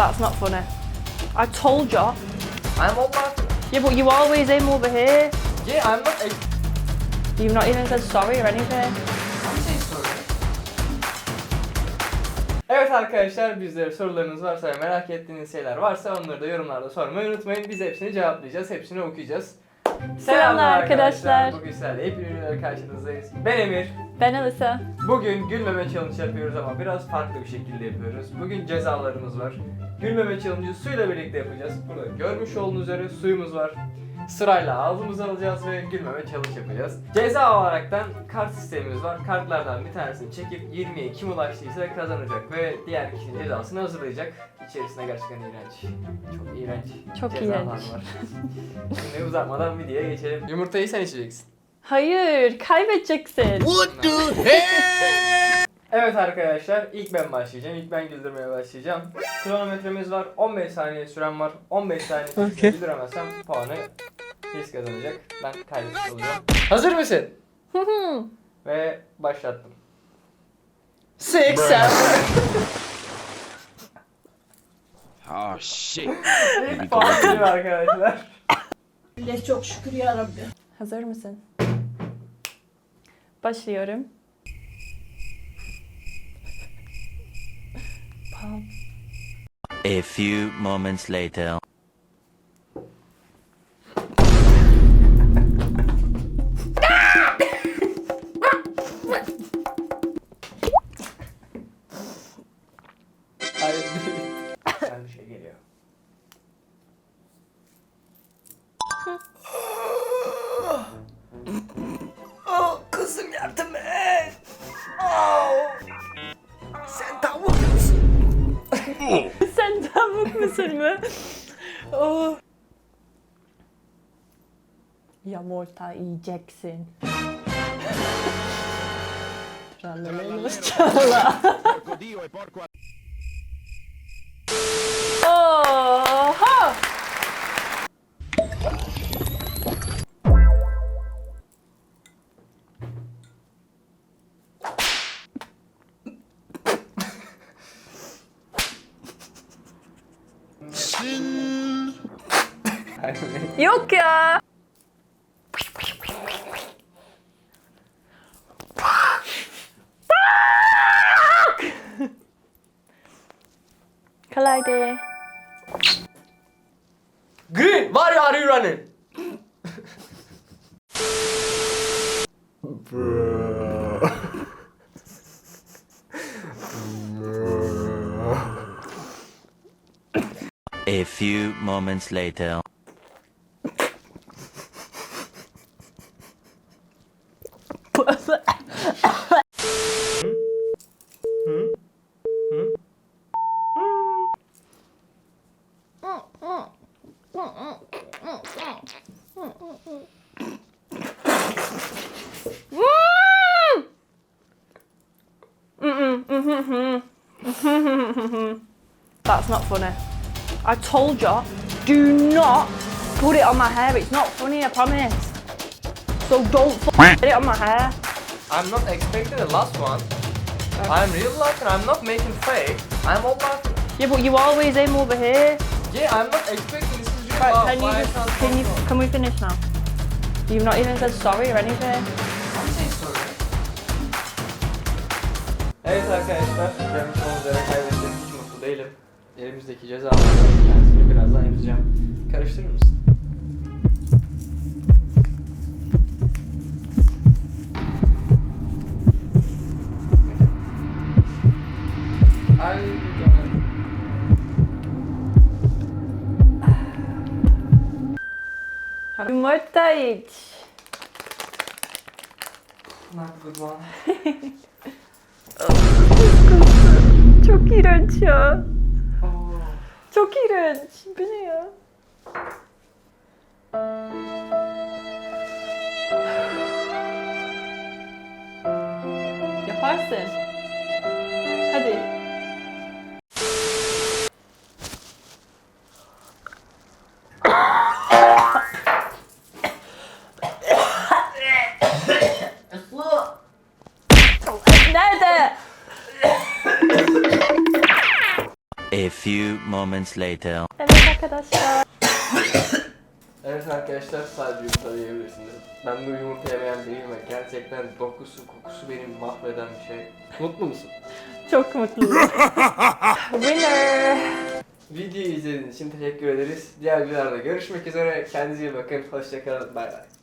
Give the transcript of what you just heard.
That's not funny. I told you. I'm over. Yeah, but you always aim over here. Yeah, I'm not. ex- You've not even said sorry or anything. I'm saying sorry. Evet arkadaşlar bizlere sorularınız varsa ve merak ettiğiniz şeyler varsa onları da yorumlarda sormayı unutmayın. Biz hepsini cevaplayacağız, hepsini okuyacağız. Selamlar arkadaşlar. Bugün sizlerle hepiniz karşınızdayız. Ben Emir. Ben Alisa. Bugün gülmeme challenge yapıyoruz ama biraz farklı bir şekilde yapıyoruz. Bugün cezalarımız var. Gülmeme challenge'ı suyla birlikte yapacağız. Burada görmüş olduğunuz üzere suyumuz var. Sırayla ağzımıza alacağız ve gülmeme challenge yapacağız. Ceza olaraktan kart sistemimiz var. Kartlardan bir tanesini çekip 20'ye kim ulaştıysa kazanacak ve diğer kişinin cezasını hazırlayacak. İçerisinde gerçekten iğrenç. Çok iğrenç Çok cezalar iğrenç. var. Şimdi uzatmadan videoya geçelim. Yumurtayı sen içeceksin. Hayır, kaybedeceksin. What the hell? Evet arkadaşlar ilk ben başlayacağım. İlk ben güldürmeye başlayacağım. Kronometremiz var. 15 saniye süren var. 15 saniye içerisinde güldüremezsem puanı biz kazanacak. Ben kaybetmiş olacağım. Hazır mısın? Ve başlattım. 80. Oh shit. Puan geliyor arkadaşlar. Allah çok şükür ya Rabbi. Hazır mısın? Başlıyorum. Pam. A few moments later. Mu? oh. Yumurta yiyeceksin. Tralala, tralala. 신 이렇게야. 클라이드. 그 말을 아리라는. A few moments later. That's not funny. I told you, do not put it on my hair. It's not funny, I promise. So don't f- put it on my hair. I'm not expecting the last one. I'm real laughing. I'm not making fake. I'm all laughing. Yeah, but you always aim over here. Yeah, I'm not expecting this is real Right, laugh. can you just, can't you, can we finish now? You've not even said sorry or anything. I'm saying sorry. Evet arkadaşlar, görmüş olduğunuz üzere kaybettim. Hiç mutlu değilim. Elimizdeki cezalardan bir tanesini birazdan yapacağım. Karıştırır mısın? Yumurta iç. Not good one. Çok iğrenç ya. Çok iğrenç. Bu ne ya? Yaparsın. Few moments later. Evet arkadaşlar. Evet arkadaşlar sadece yumurta yiyebilirsiniz. Ben bu yumurta yemeyen biriyim ve gerçekten dokusu kokusu beni mahveden bir şey. Mutlu musun? Çok mutluyum. Winner. Videoyu izlediğiniz için teşekkür ederiz. Diğer videolarda görüşmek üzere. Kendinize iyi bakın. Hoşçakalın. Bay bay.